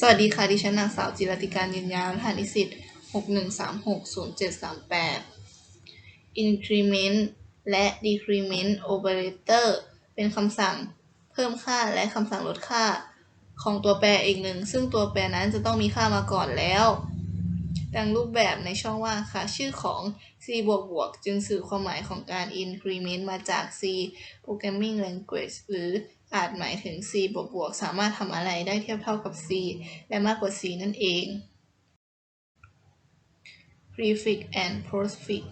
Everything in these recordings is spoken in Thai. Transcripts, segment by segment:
สวัสดีค่ะ ดิฉันนางสาวจิรติการยืนยาวรหัสนิสิต61360738 increment และ decrement operator เป็นคำสั่งเพิ่มค่าและคำสั่งลดค่า ของตัวแปรอีกหนึ่ง ซึ่งตัวแปรนั้นจะต้องมีค่ามาก่อนแล้ว ดังรูปแบบในช่องว่างค่ะ ชื่อของ C บวกบวกจึงสื่อความหมายของการ increment มาจาก C programming language หรือ อาจหมายถึง C บวกบวกสามารถทำอะไรได้เทียบเท่ากับ C และมากกว่า C นั่นเอง prefix and postfix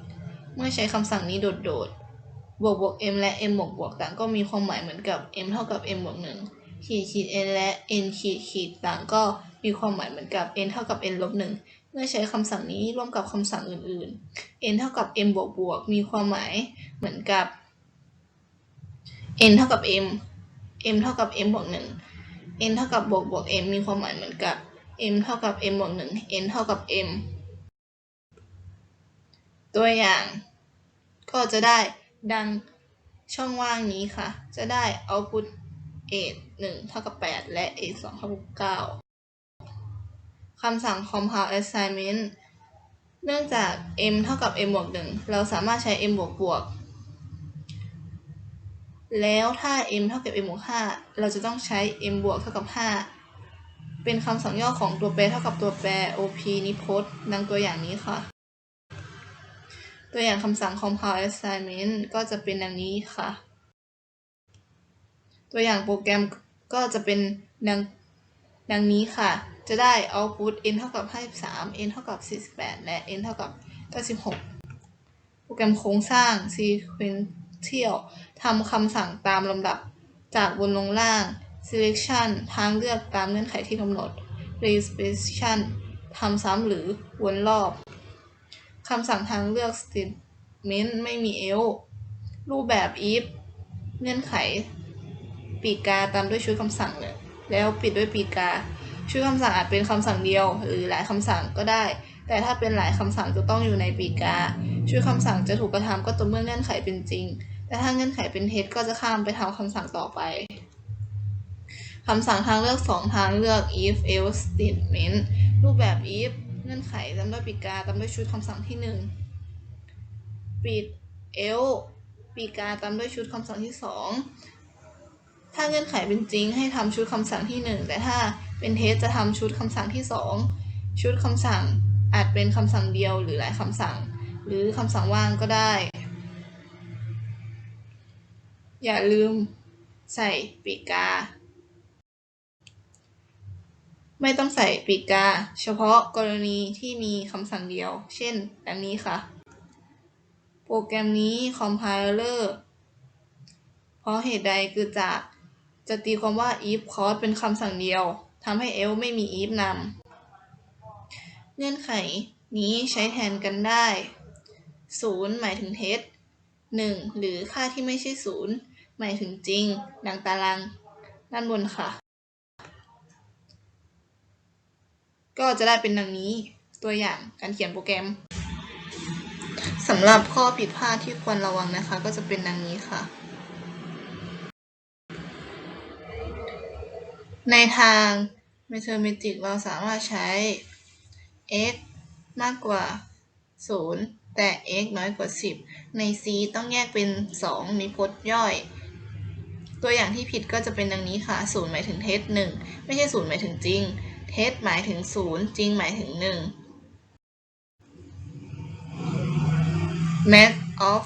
เมื่อใช้คำสั่งนี้โดดๆ บวกบวก m และ m บวกบวกต่างก็มีความหมายเหมือนกับ m เท่ากับ m บวก1ขีดขีด n และ n ขีดขีดต่างก็มีความหมายเหมือนกับ n เท่ากับ n ลบ1เมื่อใช้คำสั่งนี้ร่วมกับคำสั่งอื่นๆ n เท่ากับ m บวกบวกมีความหมายเหมือนกับ n เท่ากับ m m เท่ากับ m บวก1 n เท่ากับบวกบวก m มีความหมายเหมือนกับ m เท่ากับ m บวก1 n เท่ากับ m ตัวอย่างก็จะได้ดังช่องว่างนี้ค่ะ จะได้ output a 1เท่ากับ 8 และ a 2เท่ากับ9คำสั่ง compound assignment เนื่องจาก m เท่ากับ m บวก1เราสามารถใช้ m บวกบวก แล้วถ้า m เท่ากับ m บวก5เราจะต้องใช้ m บวกเท่ากับ 5 เป็นคำสั่งย่อของตัวแปรเท่ากับตัวแปร op นิพจน์ดังตัวอย่างนี้ค่ะ ตัวอย่างคำสั่ง compound assignment ก็จะเป็นดังนี้ค่ะ ตัวอย่างโปรแกรมก็จะเป็นดังดังนี้ค่ะ จะได้ output n เท่ากับ53 n เท่ากับ48 และ n เท่ากับ96โปรแกรมโครงสร้าง sequence sequential ทำคำสั่งตามลำดับ จากบนลงล่าง selection ทางเลือกตามเงื่อนไขที่กำหนด repetition ทำซ้ำหรือวนรอบคำสั่งทางเลือก statement ไม่มี else รูปแบบ if เงื่อนไข ปีกาตามด้วยชุดคำสั่งเลยแล้วปิดด้วยปีกา ชุดคำสั่งอาจเป็นคำสั่งเดียว หรือหลายคำสั่งก็ได้ แต่ถ้าเป็นหลายคำสั่งจะต้องอยู่ในปีกาชุดคำสั่งจะถูกกระทำก็ต่อเมื่อเงื่อนไขเป็นจริง แต่ถ้าเงื่อนไขเป็นเท็จก็จะข้ามไปทำคำสั่งต่อไปคำสั่งทางเลือกสองทางเลือก if else statement รูปแบบ if เงื่อนไขตามด้วยปีกาตามด้วยชุดคำสั่งที่หนึ่งปิด else ปีกาตามด้วยชุดคำสั่งที่สองถ้าเงื่อนไขเป็นจริงให้ทำชุดคำสั่งที่หนึ่งแต่ถ้าเป็นเท็จจะทำชุดคำสั่งที่สองชุดคำสั่ง อาจเป็นคำสั่งเดียวหรือหลายคำสั่ง หรือคำสั่งว่างก็ได้ อย่าลืมใส่ปีกา ไม่ต้องใส่ปีกา เฉพาะกรณีที่มีคำสั่งเดียว เช่นดังนี้ค่ะ โปรแกรมนี้ compiler เพราะเหตุใดเกิดจากจะตีความว่า if clause เป็นคำสั่งเดียวทำให้ else ไม่มี if นำ เงื่อนไขนี้ใช้แทนกันได้ 0 หมายถึงเท็จ 1 หรือค่าที่ไม่ใช่ 0 หมายถึงจริง ดังตารางด้านบนค่ะ ก็จะได้เป็นดังนี้ตัวอย่างการเขียนโปรแกรมสำหรับข้อผิดพลาดที่ควรระวังนะคะ ก็จะเป็นดังนี้ค่ะ ในทาง mathematics เราสามารถใช้ x มากกว่า 0 แต่ x น้อยกว่า 10 ใน c ต้องแยกเป็น2นิพจน์ย่อย ตัวอย่างที่ผิดก็จะเป็นดังนี้ค่ะ0หมายถึงเท็จ1ไม่ใช่0หมายถึงจริง เท็จหมายถึง 0 จริงหมายถึง 1 math of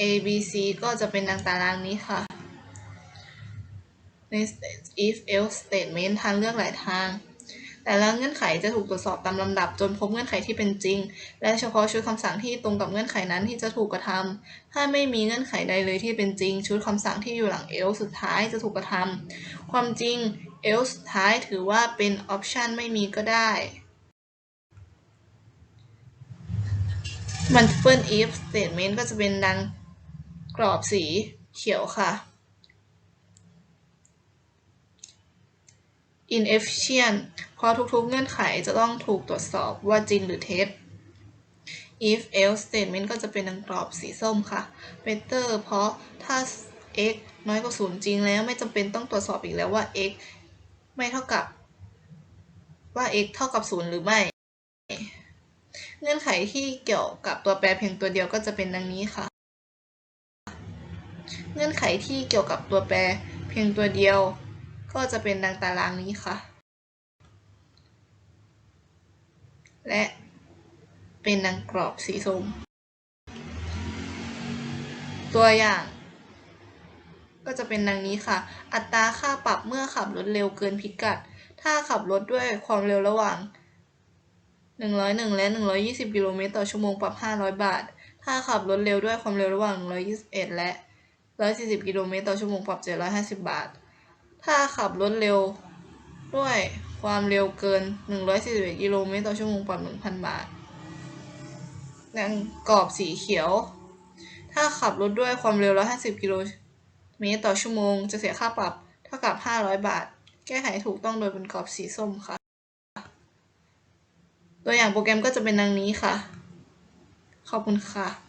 a b c ก็จะเป็นดังตารางนี้ค่ะใน if else statement ทางเลือกหลายทาง แต่ละเงื่อนไขจะถูกตรวจสอบตามลำดับจนพบเงื่อนไขที่เป็นจริง และเฉพาะชุดคำสั่งที่ตรงกับเงื่อนไขนั้นที่จะถูกกระทำถ้าไม่มีเงื่อนไขใดเลยที่เป็นจริง ชุดคำสั่งที่อยู่หลัง else สุดท้ายจะถูกกระทำความจริง else สุดท้ายถือว่าเป็น option ไม่มีก็ได้ multiple if statement ก็จะเป็นดังกรอบสีเขียวค่ะ inefficient เพราะทุกๆเงื่อนไขจะต้องถูกตรวจสอบว่าจริงหรือเท็จ if else statement ก็จะเป็นดังกรอบสีส้มค่ะ better เพราะถ้า x น้อยกว่า0จริงแล้วไม่จำเป็นต้องตรวจสอบอีกแล้วว่า x ไม่เท่ากับว่า x เท่ากับศูนย์หรือไม่ เงื่อนไขที่เกี่ยวกับตัวแปรเพียงตัวเดียวก็จะเป็นดังนี้ค่ะ เงื่อนไขที่เกี่ยวกับตัวแปรเพียงตัวเดียว ก็จะเป็นดังตารางนี้ค่ะ และเป็นดังกรอบสีส้ม ตัวอย่าง ก็จะเป็นดังนี้ค่ะ อัตราค่าปรับเมื่อขับรถเร็วเกินพิกัด ถ้าขับรถด้วยความเร็วระหว่าง 101 และ 120 กิโลเมตรต่อชั่วโมงปรับ 500 บาท ถ้าขับรถเร็วด้วยความเร็วระหว่าง 121 และ 140 กิโลเมตรต่อชั่วโมงปรับ 750 บาท ถ้าขับรถเร็วด้วยความเร็วเกิน 141กิโลเมตรต่อชั่วโมงปรับ 1,000 บาทดังกรอบสีเขียว ถ้าขับรถด้วยความเร็ว 150 กิโลเมตรต่อชั่วโมง จะเสียค่าปรับเท่ากับ 500 บาท แก้ไขถูกต้องโดยเป็นกรอบสีส้มค่ะ ตัวอย่างโปรแกรมก็จะเป็นดังนี้ค่ะ ขอบคุณค่ะ